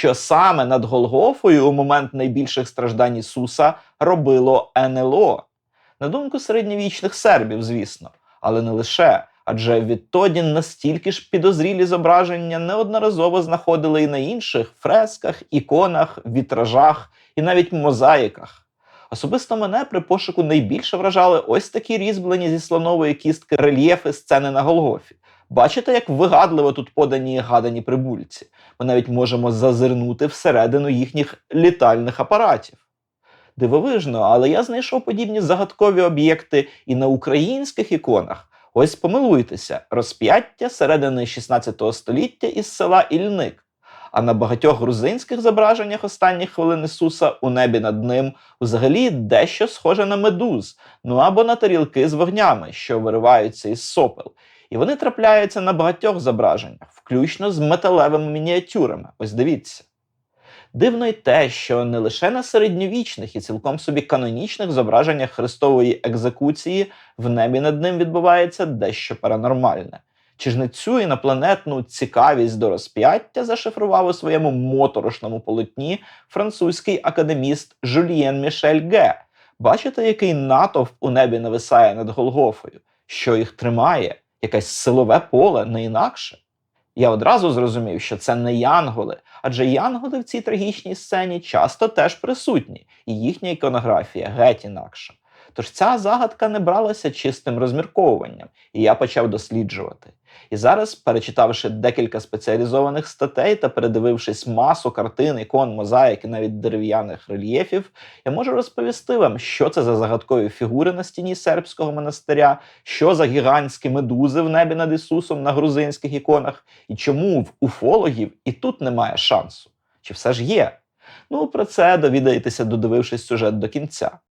що саме над Голгофою у момент найбільших страждань Ісуса робило НЛО. На думку середньовічних сербів, звісно, але не лише. Адже відтоді настільки ж підозрілі зображення неодноразово знаходили і на інших фресках, іконах, вітражах і навіть мозаїках. Особисто мене при пошуку найбільше вражали ось такі різьблені зі слонової кістки рельєфи сцени на Голгофі. Бачите, як вигадливо тут подані гадані прибульці. Ми навіть можемо зазирнути всередину їхніх літальних апаратів. Дивовижно, але я знайшов подібні загадкові об'єкти і на українських іконах. Ось помилуйтеся, розп'яття середини 16 століття із села Ільник. А на багатьох грузинських зображеннях останніх хвилин Ісуса у небі над ним взагалі дещо схоже на медуз, ну або на тарілки з вогнями, що вириваються із сопел. І вони трапляються на багатьох зображеннях, включно з металевими мініатюрами. Ось дивіться. Дивно й те, що не лише на середньовічних і цілком собі канонічних зображеннях Христової екзекуції в небі над ним відбувається дещо паранормальне. Чи ж не цю інопланетну цікавість до розп'яття зашифрував у своєму моторошному полотні французький академіст Жюльєн Мішель Ге? Бачите, який натовп у небі нависає над Голгофою? Що їх тримає? Якесь силове поле, не інакше? Я одразу зрозумів, що це не янголи, адже янголи в цій трагічній сцені часто теж присутні, і їхня іконографія геть інакша. Тож ця загадка не бралася чистим розмірковуванням, і я почав досліджувати. І зараз, перечитавши декілька спеціалізованих статей та передивившись масу картин, ікон, мозаїк і навіть дерев'яних рельєфів, я можу розповісти вам, що це за загадкові фігури на стіні сербського монастиря, що за гігантські медузи в небі над Ісусом на грузинських іконах, і чому в уфологів і тут немає шансу. Чи все ж є? Ну, про це довідаєтеся, додивившись сюжет до кінця.